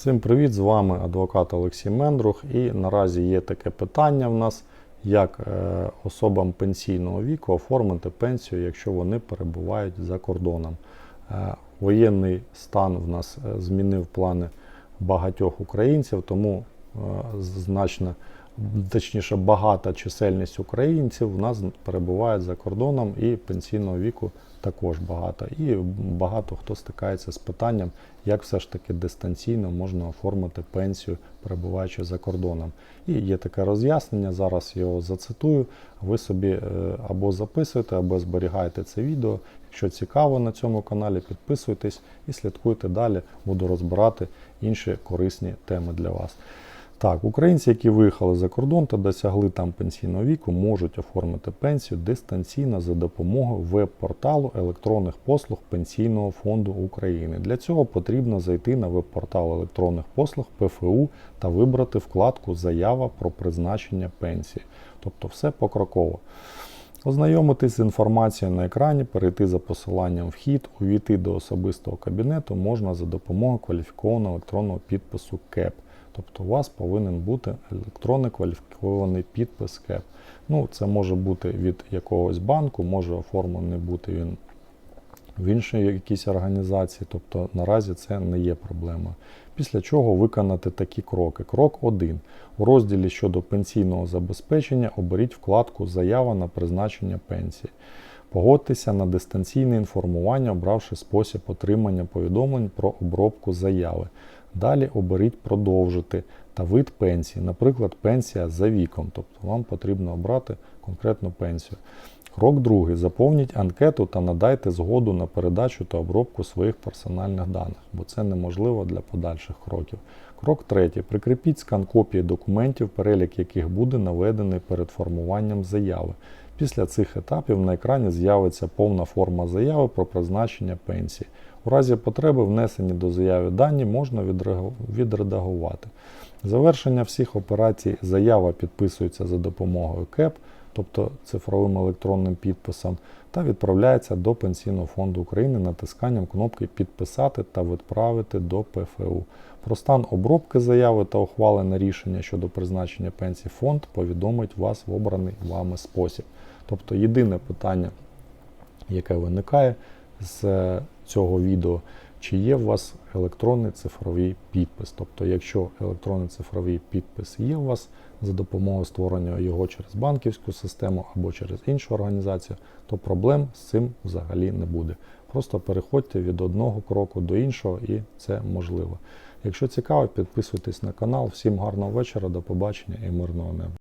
Всім привіт! З вами адвокат Олексій Мендрух. І наразі є таке питання в нас, як е, особам пенсійного віку оформити пенсію, якщо вони перебувають за кордоном. Е, Воєнний стан в нас е, змінив плани багатьох українців, тому значно, точніше, багата чисельність українців в нас перебувають за кордоном і пенсійного віку також багато. І багато хто стикається з питанням, як все ж таки дистанційно можна оформити пенсію, перебуваючи за кордоном. І є таке роз'яснення, зараз його зацитую. Ви собі е, або записуєте, або зберігаєте це відео. Якщо цікаво на цьому каналі, підписуйтесь і слідкуйте далі. Буду розбирати інші корисні теми для вас. Так, українці, які виїхали за кордон та досягли там пенсійного віку, можуть оформити пенсію дистанційно за допомогою веб-порталу електронних послуг Пенсійного фонду України. Для цього потрібно зайти на веб-портал електронних послуг ПФУ та вибрати вкладку Заява про призначення пенсії. Тобто все покроково. Ознайомитись з інформацією на екрані, перейти за посиланням вхід, увійти до особистого кабінету можна за допомогою кваліфікованого електронного підпису КЕП. Тобто у вас повинен бути електронний кваліфікований підпис КЕП. Ну, це може бути від якогось банку, може оформлений бути він в іншій якійсь організації, тобто наразі це не є проблемою. Після чого виконати такі кроки. Крок 1. У розділі щодо пенсійного забезпечення оберіть вкладку Заява на призначення пенсії. Погодьтеся на дистанційне інформування, обравши спосіб отримання повідомлень про обробку заяви. Далі оберіть продовжити та вид пенсії, наприклад, пенсія за віком, тобто вам потрібно обрати конкретну пенсію. Крок другий. Заповніть анкету та надайте згоду на передачу та обробку своїх персональних даних, бо це неможливо для подальших кроків. Крок третій. Прикріпіть скан копії документів, перелік яких буде наведений перед формуванням заяви. Після цих етапів на екрані з'явиться повна форма заяви про призначення пенсії. У разі потреби внесені до заяви дані можна відредагувати. Завершення всіх операцій заява підписується за допомогою КЕП, тобто цифровим електронним підписом, та відправляється до Пенсійного фонду України натисканням кнопки Підписати та відправити до ПФУ. Про стан обробки заяви та ухвалене рішення щодо призначення пенсії фонд повідомить вас в обраний вами спосіб. Тобто єдине питання, яке виникає з цього відео, чи є у вас електронний цифровий підпис. Тобто, якщо електронний цифровий підпис є у вас за допомогою створення його через банківську систему або через іншу організацію, то проблем з цим взагалі не буде. Просто переходьте від одного кроку до іншого і це можливо. Якщо цікаво, підписуйтесь на канал. Всім гарного вечора, до побачення і мирного неба.